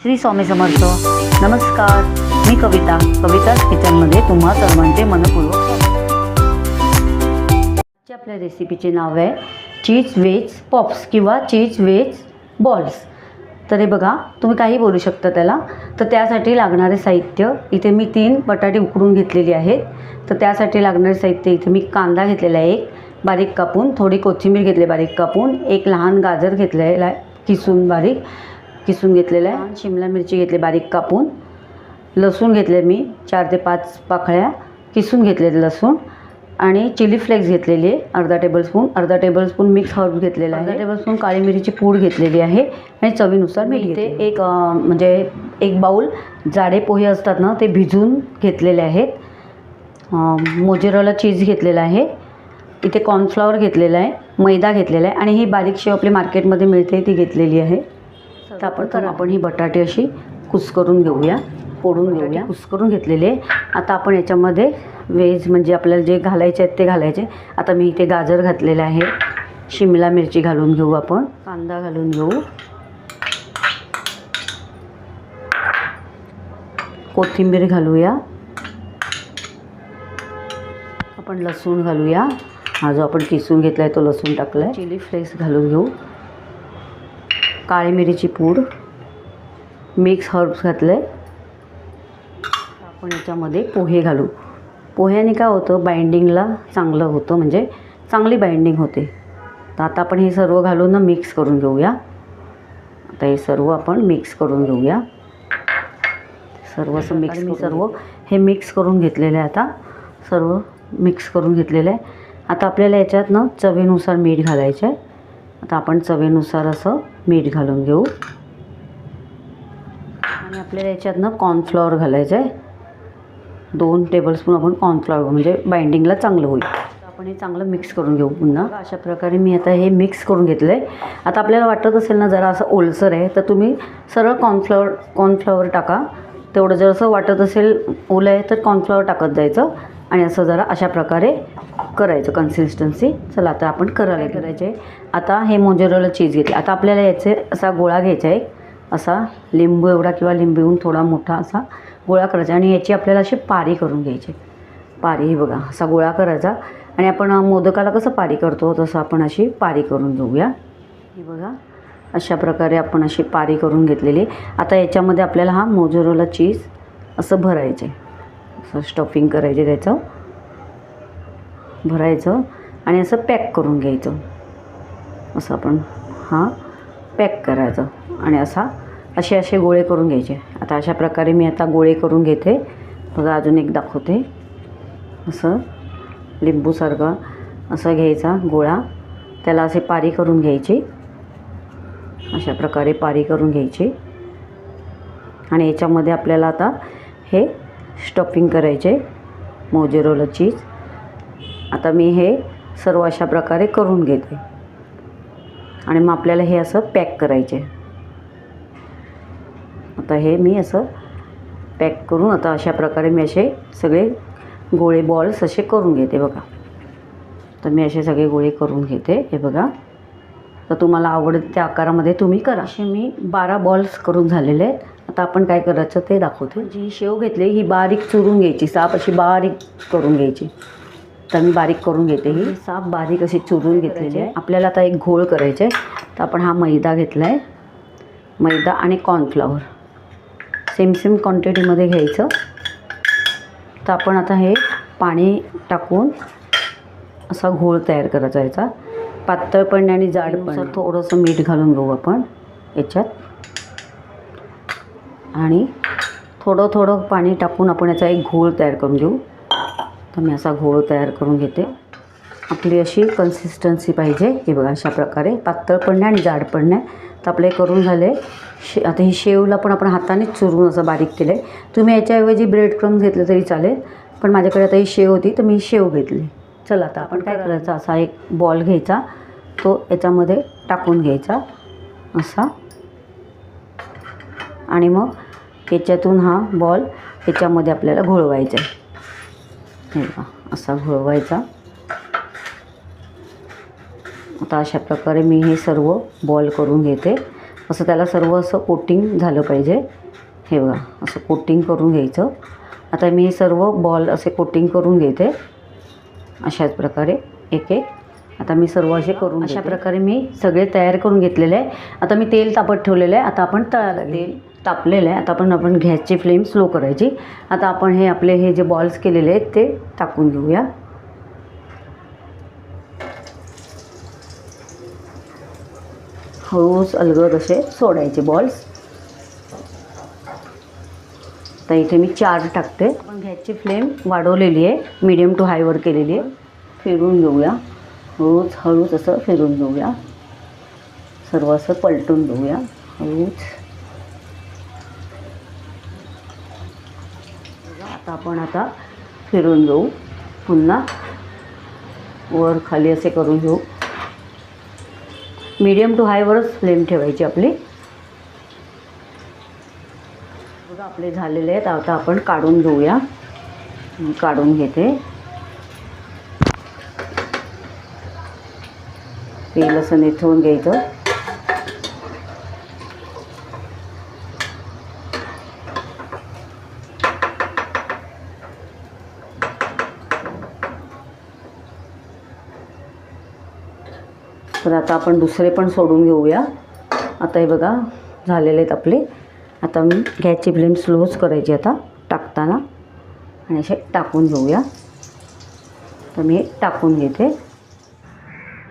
श्री स्वामी समर्थ. नमस्कार. मी कविता. कविताच किचनमध्ये तुम्हा सर्वांचे मनपूर्वक आजच्या आपल्या रेसिपीचे नाव आहे चीज वेज पॉप्स किंवा चीज वेज बॉल्स. तर हे बघा तुम्ही काही बोलू शकता त्याला. तर त्यासाठी लागणारे साहित्य इथे मी तीन बटाटे उकडून घेतलेली आहेत. तर त्यासाठी लागणारे साहित्य इथे मी कांदा घेतलेला आहे एक. बारीक कापून थोडी कोथिंबीर घेतली बारीक कापून एक लहान गाजर घेतलेला आहे किसून बारीक. किसून घेतलेलं आहे. शिमला मिरची घेतली बारीक कापून. लसूण घेतले मी चार ते पाच पाकळ्या. किसून घेतलेले लसूण. आणि चिली फ्लेक्स घेतलेली आहे अर्धा टेबलस्पून. अर्धा टेबलस्पून मिक्स हर्ब घेतलेला आहे. अर्धा टेबलस्पून काळी मिरीची पूड घेतलेली आहे. आणि चवीनुसार मीठ इथे एक म्हणजे एक बाऊल जाडे पोहे असतात ना ते भिजून घेतलेले आहेत. मोजेरोला चीज घेतलेला आहे. इथे कॉर्नफ्लॉवर घेतलेला आहे. मैदा घेतलेला आहे. आणि ही बारीक शेव आपली मार्केटमध्ये मिळते ती घेतलेली आहे. तर आपण तर आपण ही बटाटे अशी कुस्करून घेऊया फोडून घेऊया. कुस्करून घेतलेले. आता आपण याच्यामध्ये व्हेज म्हणजे आपल्याला जे घालायचे आहेत ते घालायचे. आता मी इथे गाजर घातलेलं आहे. शिमला मिरची घालून घेऊ आपण. कांदा घालून घेऊ. कोथिंबीर घालूया. आपण लसूण घालूया. हा जो आपण किसून घेतला आहे तो लसूण टाकला आहे चिली फ्लेक्स घालून घेऊ. काळी मिरीची पूड. मिक्स हर्ब्स घातले. आपण याच्यामध्ये पोहे घालू. पोह्याने काय होतं बाइंडिंगला चांगलं होतं म्हणजे चांगली बाइंडिंग होते. तर आता आपण हे सर्व घालून ना मिक्स करून घेऊया. आता हे सर्व आपण मिक्स करून घेऊया. सर्व असं मिक्स मी सर्व हे मिक्स करून घेतलेलं आहे आता. सर्व मिक्स करून घेतलेलं. आहे आता आपल्याला याच्यात ना चवीनुसार मीठ घालायचं आहे आता आपण चवीनुसार असं मीठ घालून घेऊ. आणि आपल्याला याच्यात ना कॉर्नफ्लॉवर घालायचं आहे. दोन टेबलस्पून आपण कॉर्नफ्लॉवर म्हणजे बाइंडिंगला चांगलं होईल. तर आपण हे चांगलं मिक्स करून घेऊ पुन्हा. अशा प्रकारे मी आता हे मिक्स करून घेतलं आहे आता आपल्याला वाटत असेल ना जरा असं ओलसर आहे तर तुम्ही सरळ कॉर्नफ्लॉवर कॉर्नफ्लॉवर टाका. तेवढं जर असं वाटत असेल ओलं आहे तर कॉर्नफ्लॉवर टाकत जायचं. आणि असं जरा अशा प्रकारे करायचं कन्सिस्टन्सी चला आता आपण करायला करायचे आता हे मोजरेला चीज घेतले. आता आपल्याला याचे असा गोळा घ्यायचा आहे. असा लिंबू एवढा किंवा लिंबूहून थोडा मोठा असा गोळा करायचा. आणि याची आपल्याला अशी पारी करून घ्यायची. पारी ही बघा असा गोळा करायचा. आणि आपण मोदकाला कसं पारी करतो तसं आपण अशी पारी करून घेऊया. ही बघा अशा प्रकारे आपण अशी पारी करून घेतलेली आता याच्यामध्ये आपल्याला हा मोजोरोला चीज असं भरायचं आहे. असं स्टफिंग करायचे त्याचं. भरायचं आणि असं पॅक करून घ्यायचं. असं आपण हा पॅक करायचं. आणि असा असे असे गोळे करून घ्यायचे. आता अशा प्रकारे मी आता गोळे करून घेते. बघा अजून एक दाखवते. असं लिंबूसारखं असं घ्यायचा गोळा. त्याला असे पारी करून घ्यायची. अशा प्रकारे पारी करून घ्यायची. आणि याच्यामध्ये आपल्याला आता हे स्टफिंग करायचे. मोजेरोला चीज. आता मी हे सर्व अशा प्रकारे करून घेते. आणि मग आपल्याला हे असं पॅक करायचे. आता हे मी असं पॅक करून आता अशा प्रकारे मी असे सगळे गोळे बॉल्स असे करून घेते बघा. तर मी असे सगळे गोळे करून घेते. हे बघा. तर तुम्हाला आवडत त्या आकारामध्ये तुम्ही करा. असे मी बारा बॉल्स करून झालेले आहेत. आता आपण काय करायचं ते दाखवते. जी शेव घेतली ही बारीक चुरून घ्यायची. साप अशी बारीक करून घ्यायची. तर मी बारीक करून घेते ही. साप बारीक अशी चुरून घेतलेली आहे. आपल्याला आता एक घोळ करायचा आहे. तर आपण हा मैदा घेतला आहे मैदा आणि कॉर्नफ्लॉवर सेम सेम क्वांटिटीमध्ये घ्यायचं. तर आपण आता हे पाणी टाकून असा घोळ तयार करायचा याचा. पातळ पण आणि जाड पण. थोडंसं मीठ घालून घेऊ आपण याच्यात. आणि थोडं थोडं पाणी टाकून आपण याचा एक घोळ तयार करून घेऊ. आता मी असा घोळ तयार करून घेते. आपली अशी कन्सिस्टन्सी पाहिजे. हे बघा अशा प्रकारे पातळ पडणे आणि जाड पडणे. तर आपले करून झाले. शे आता ही शेवला पण आपण हातानेच चुरून असं बारीक केलं. आहे तुम्ही याच्याऐवजी ब्रेड क्रम्स घेतलं तरी चालेल. पण माझ्याकडे आता ही शेव होती तर मी शेव घेतली. चला आता आपण काय करायचं? असा एक बॉल घ्यायचा. तो याच्यामध्ये टाकून घ्यायचा. असा. आणि मग याच्यातून हा बॉल याच्यामध्ये आपल्याला घोळवायचा आहे. हे बघा असा घोळवायचा. आता अशा प्रकारे मी हे सर्व बॉल करून घेते. असं त्याला सर्व असं कोटिंग झालं पाहिजे. हे बघा असं कोटिंग करून घ्यायचं. आता मी हे सर्व बॉल असे कोटिंग करून घेते. अशाच प्रकारे एक एक. आता मी सर्व असे करून अशा प्रकारे मी सगळे तयार करून घेतलेले आहे. आता मी तेल तापत ठेवलेलं आहे. आता आपण तळायला तेल तापलेलं आहे. आता आपण आपण गॅसची फ्लेम स्लो करायची. आता आपण हे आपले हे जे बॉल्स केलेले आहेत ते टाकून घेऊया. हळूच अलगद असे सोडायचे बॉल्स तर इथे मी चार टाकते. आपण गॅसची फ्लेम वाढवलेली आहे. मीडियम टू हायवर केलेली आहे. फिरून घेऊया. हळूच हळूच असं फिरून घेऊया. सर्व असं पलटून घेऊया. हळूच. आता आपण आता फिरून घेऊ पुन्हा वर खाली असे करून घेऊ. मीडियम टू हायवरच फ्लेम ठेवायची आपली. बघा आपले झालेले आहेत. आता आपण काढून घेऊया. काढून घेते. तेल असं निथळून घ्यायचं. तर आता आपण दुसरे पण सोडून घेऊया. आता हे बघा झालेले आहेत आपले. आता मी गॅसची फ्लेम स्लोच करायची आता टाकताना. आणि असे टाकून घेऊया. तर मी टाकून घेते.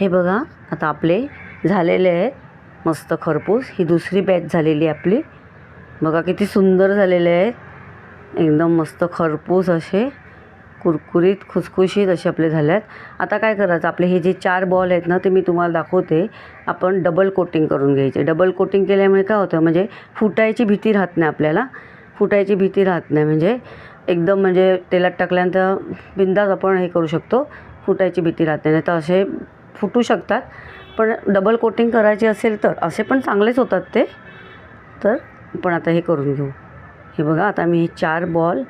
हे बघा आता आपले झालेले आहेत. मस्त खरपूस. ही दुसरी बॅच झालेली आहे आपली. बघा किती सुंदर झालेले आहेत. एकदम मस्त खरपूस असे. कुरकुरीत खुसखुशीत असे आपले झाले आहेत आता काय करायचं? आपले हे जे चार बॉल आहेत ना ते मी तुम्हाला दाखवते. आपण डबल कोटिंग करून घ्यायचे. डबल कोटिंग केल्यामुळे काय होतं? म्हणजे फुटायची भीती राहत नाही आपल्याला. फुटायची भीती राहत नाही. म्हणजे एकदम म्हणजे तेलात टाकल्यानंतर बिंदास आपण हे करू शकतो. फुटायची भीती राहत नाही. तर असे फुटू शकतात. पण डबल कोटिंग करायची असेल तर असे पण चांगलेच होतात ते. तर आपण आता हे करून घेऊ. हे बघा आता मी हे चार बॉल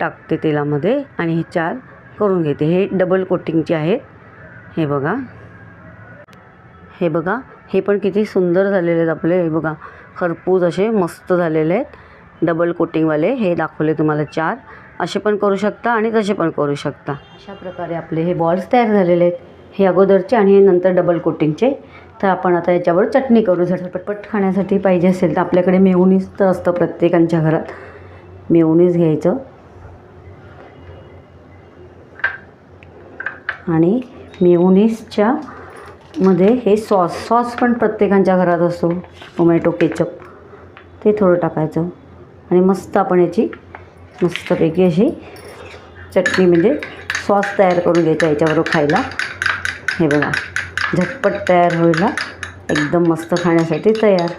टाकते तेलामध्ये आणि हे चार करून घेते. हे डबल कोटिंगचे आहेत. हे बघा. हे बघा. हे पण किती सुंदर झालेले आहेत आपले. हे बघा. खरपूस असे मस्त झालेले आहेत. डबल कोटिंगवाले हे दाखवले तुम्हाला चार. असे पण करू शकता आणि तसे पण करू शकता. अशा प्रकारे आपले हे बॉल्स तयार झालेले आहेत. हे अगोदरचे आणि हे नंतर डबल कोटिंगचे तर आपण आता याच्यावर चटणी करू. झटपटपट खाण्यासाठी पाहिजे असेल तर आपल्याकडे मेवणीज तर असतं प्रत्येकांच्या घरात. मेवणीज घ्यायचं. आणि मेयोनीजच्या मध्ये हे सॉस सॉस पण प्रत्येकांच्या घरात असतो टोमॅटो केचप. ते थोडं टाकायचं. आणि मस्त आपण याची मस्तपैकी अशी चटणी म्हणजे सॉस तयार करून घ्यायचा याच्याबरोबर खायला. हे बघा झटपट तयार व्हायला एकदम मस्त खाण्यासाठी तयार.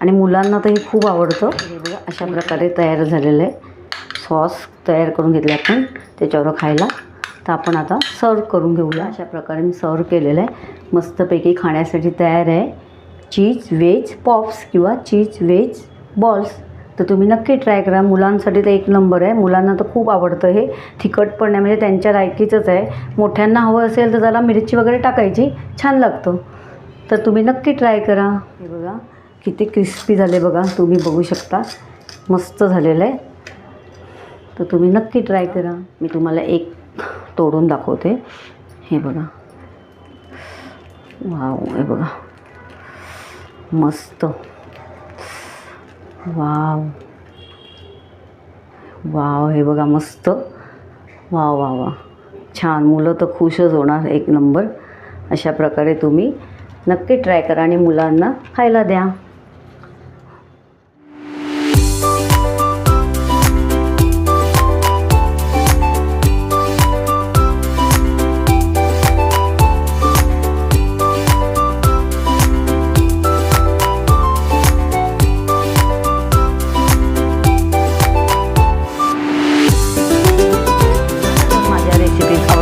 आणि मुलांना तर हे खूप आवडतं. हे बघा अशा प्रकारे तयार झालेलं आहे. सॉस तयार करून घेतले आपण त्याच्यावर खायला. तर आपण आता सर्व करून घेऊया. अशा प्रकारे मी सर्व केलेलं आहे. मस्तपैकी खाण्यासाठी तयार आहे. चीज वेज पॉप्स किंवा चीज वेज बॉल्स. तर तुम्ही नक्की ट्राय करा. मुलांसाठी तर एक नंबर आहे. मुलांना तर खूप आवडतं हे. तिखट पण नाही म्हणजे त्यांच्या लायकीचंच आहे. मोठ्यांना हवं असेल तर त्याला मिरची वगैरे टाकायची. छान लागतं. तर तुम्ही नक्की ट्राय करा. हे बघा किती क्रिस्पी झाले बघा. तुम्ही बघू शकता. मस्त झालेलं आहे. तर तुम्ही नक्की ट्राय करा. मी तुम्हाला एक तोडून दाखवते. हे बघा. वाव हे बघा. मस्त. वाव. वाव हे बघा मस्त. वाव वा वा छान. मुलं तर खुशच होणार एक नंबर. अशा प्रकारे तुम्ही नक्की ट्राय करा आणि मुलांना खायला द्या.